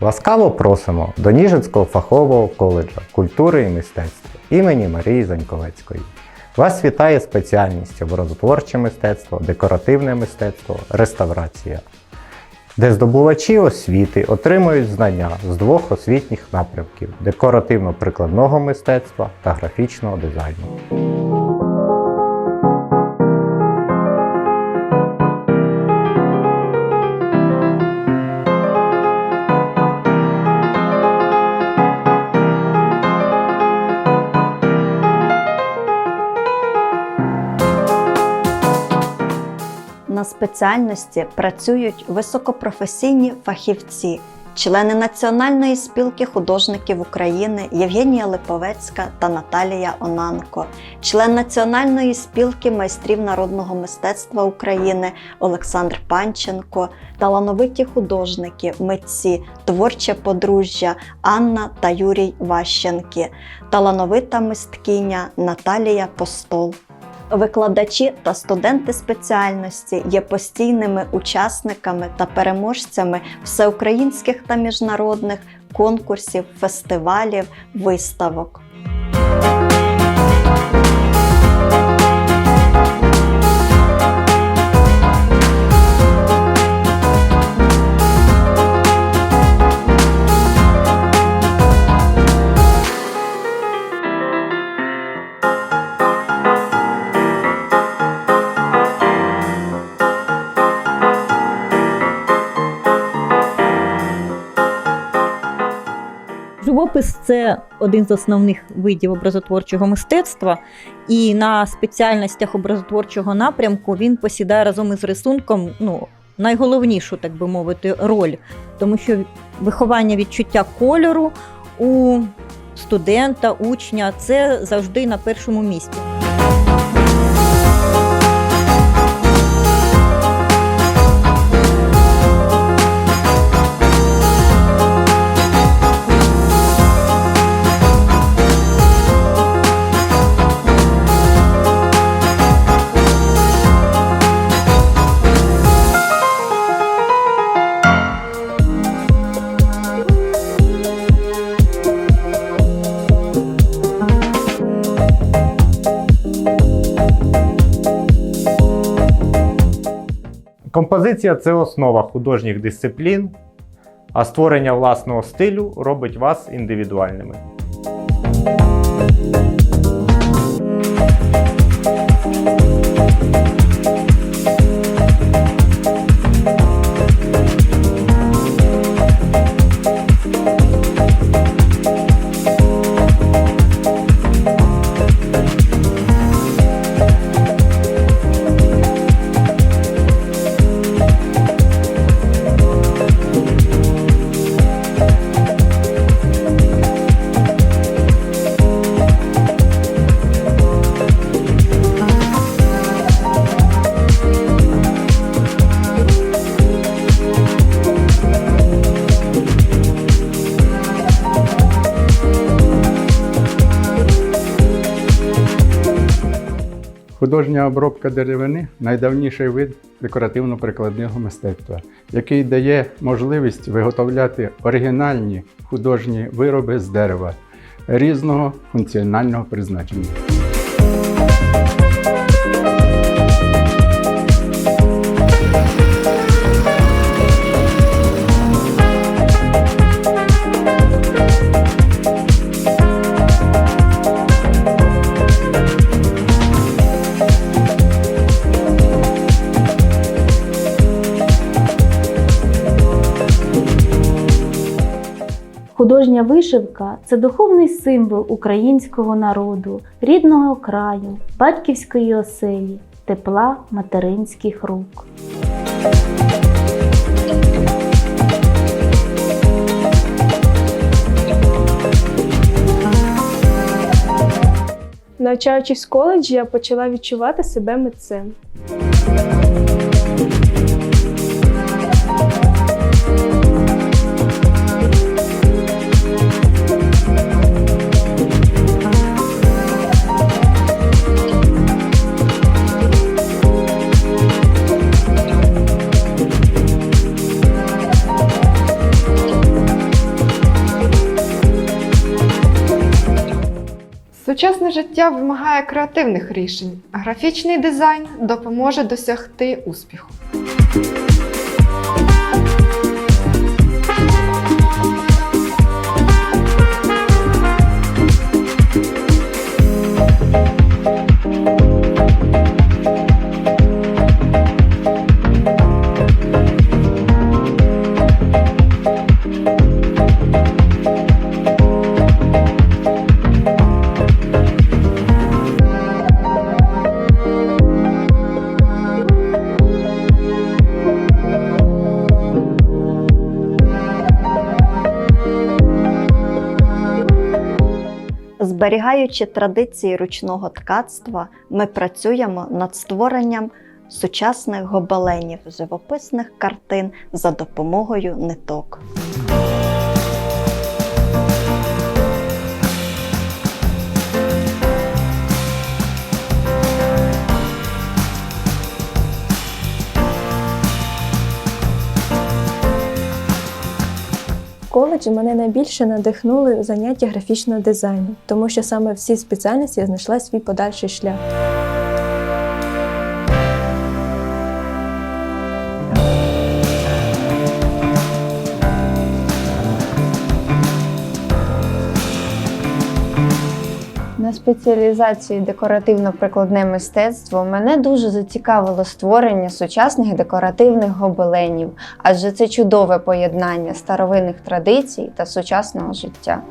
Ласкаво просимо до Ніжинського фахового коледжу культури і мистецтва імені Марії Заньковецької. Вас вітає спеціальність образотворче мистецтво, декоративне мистецтво, реставрація, де здобувачі освіти отримують знання з двох освітніх напрямків декоративно-прикладного мистецтва та графічного дизайну. Спеціальності працюють високопрофесійні фахівці, члени Національної спілки художників України Євгенія Липовецька та Наталія Онанко, член Національної спілки майстрів народного мистецтва України Олександр Панченко, талановиті художники, митці, творче подружжя Анна та Юрій Ващенки, талановита мисткиня Наталія Постол. Викладачі та студенти спеціальності є постійними учасниками та переможцями всеукраїнських та міжнародних конкурсів, фестивалів, виставок. Живопис це один з основних видів образотворчого мистецтва, і на спеціальностях образотворчого напрямку він посідає разом із рисунком ну, найголовнішу, так би мовити, роль, тому що виховання відчуття кольору у студента, учня це завжди на першому місці. Композиція це основа художніх дисциплін, а створення власного стилю робить вас індивідуальними. Художня обробка деревини найдавніший вид декоративно-прикладного мистецтва, який дає можливість виготовляти оригінальні художні вироби з дерева різного функціонального призначення. Художня вишивка це духовний символ українського народу, рідного краю, батьківської оселі, тепла материнських рук. Навчаючись в коледжі, я почала відчувати себе митцем. Сучасне життя вимагає креативних рішень. Графічний дизайн допоможе досягти успіху. Зберігаючи традиції ручного ткацтва, ми працюємо над створенням сучасних гобеленів, живописних картин за допомогою ниток. Коледжі мене найбільше надихнули заняття графічного дизайну, тому що саме в цій спеціальності я знайшла свій подальший шлях. Спеціалізації декоративно-прикладне мистецтво мене дуже зацікавило створення сучасних декоративних гобеленів, адже це чудове поєднання старовинних традицій та сучасного життя.